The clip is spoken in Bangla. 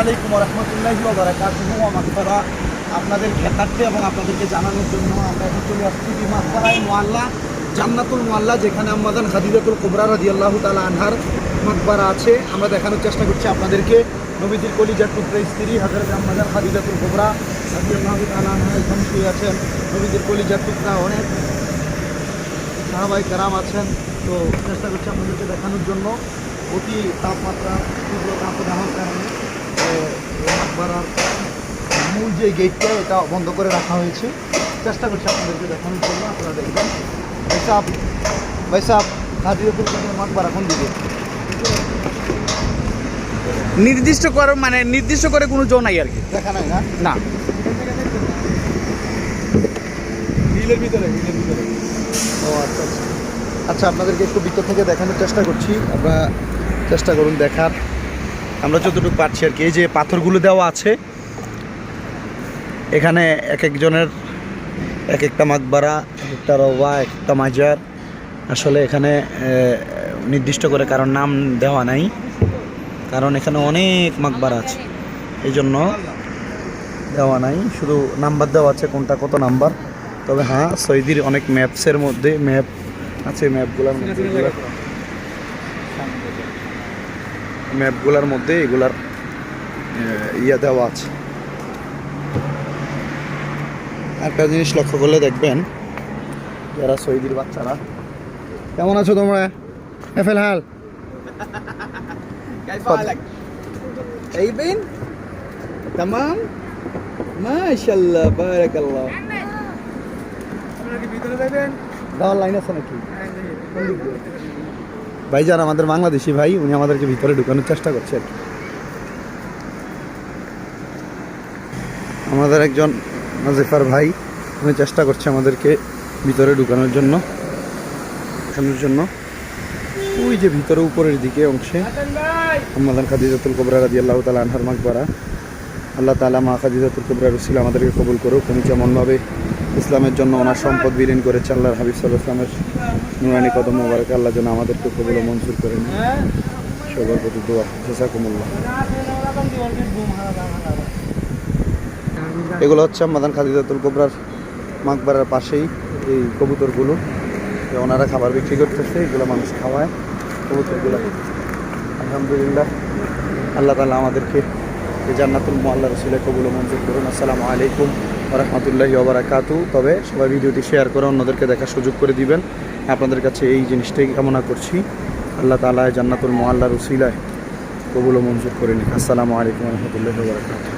আলাইকুম রহমতুল্লাহি বারাকাতুহু। মাকবারা আপনাদের খেতার্থে এবং আপনাদেরকে জানানোর জন্য আমরা এখন চলে আসছি যে মাকবারাই মোয়াল্লা, জান্নাতুল মোয়াল্লা, যেখানে আমাদান খাদিজাতুল কুবরা রাদিয়াল্লাহু তাআলা আনহার মাকবারা আছে। আমরা দেখানোর চেষ্টা করছি আপনাদেরকে। নবীজির কলিজার টুকরা স্ত্রী হাজরত আমাদান খাদিজাতুল কুবরা রাদিয়াল্লাহু তাআলা আনহা এখানে শুয়ে আছেন। নবীজির কলিজার টুকরা অনেক সাহাবাই কারাম আছেন। তো চেষ্টা করছি আপনাদেরকে দেখানোর জন্য। অতি তাপমাত্রা মাকবারার মূল যে গেটটা এটা বন্ধ করে রাখা হয়েছে। চেষ্টা করছি আপনাদেরকে দেখানোর জন্য আপনারা দেখবেন। ভাই সাহেব হাজিরপুর মাকবারা কোন দিকে? নির্দিষ্ট করে মানে নির্দিষ্ট করে কোনো জো নাই আর কি। দেখা নাই না? না। বিলের ভিতরে বিলের ভিতরে। ও আচ্ছা আচ্ছা। আচ্ছা আপনাদেরকে একটু ভিতর থেকে দেখানোর চেষ্টা করছি। আপনারা চেষ্টা করুন দেখার। আমরা যতটুকু পারছি আর কি। এই যে পাথরগুলো দেওয়া আছে, এখানে এক একজনের এক একটা মাকবারা, এক একটা রবা এক একটা মাজার। আসলে এখানে নির্দিষ্ট করে কারণ নাম দেওয়া নাই, কারণ এখানে অনেক মাকবারা আছে। এই জন্য দেওয়া নাই। শুধু নাম্বার দেওয়া আছে, কোনটা কত নাম্বার। তবে হ্যাঁ সৌদির অনেক ম্যাপসের মধ্যে ম্যাপ আছে ম্যাপগুলোর মধ্যে। ম্যাপগুলোর মধ্যে এগুলার আহ, ইয়ে দেওয়া আছে একটা জিনিস লক্ষ্য করলে দেখবেন যারা সৌদির বাচ্চারা কেমন আছো তোমরা এফেল হাল طيبين تمام ما شاء الله بارك الله দেওয়ার লাইন আছে নাকি ভাইজান, আমাদের বাংলাদেশি ভাই, উনি আমাদেরকে ভিতরে ঢুকানোর চেষ্টা করছে আর আমাদের একজন নাজিফার ভাই, উনি চেষ্টা করছে আমাদেরকে ভিতরে ঢুকানোর জন্য ঢুকানোর জন্য। ওই যে ভিতরে উপরের দিকে অংশে আমাদের খাদিজাতুল কোবরা রাদি আল্লাহ তালা আনহার মাকবারা। আল্লাহ তালা মা খাদিজাতুল কোবরা রসিল আমাদেরকে কবুল করুক, উনি যেমনভাবে ইসলামের জন্য ওনার সম্পদ বিলীন করেছে আল্লাহর হাবিব সাল্লাহ ইসলামের নুরানি কদম মোবারক, আল্লাহ যেন আমাদেরকে কবুল মঞ্জুর করে নিন সবার প্রতি দোয়া এগুলো হচ্ছে আমাদান খাদিজাতুল কোবরার মাকবারার পাশেই এই কবুতরগুলো। ওনারা খাবার বিক্রি করতেছে, এগুলো মানুষ খাওয়ায়, কবুতরগুলো। আলহামদুলিল্লাহ, আল্লাহ তালা আমাদেরকে জান্নাতুল মোহাল্লা রসুলের কবুল মঞ্জুর করুন। আসসালামু আলাইকুম রহমতুল্লাহি ওবরাকাতু তবে সবাই ভিডিওটি শেয়ার করে অন্যদেরকে দেখার সুযোগ করে দিবেন। আপনাদের কাছে এই জিনিসটাই কামনা করছি। আল্লাহ তালা জান্নাতুল মোহাল্লা রসিলায় কবুল মঞ্জুর করে নিন আসসালামু আলাইকুম রহমতুল্লাহি ওবরাকাতু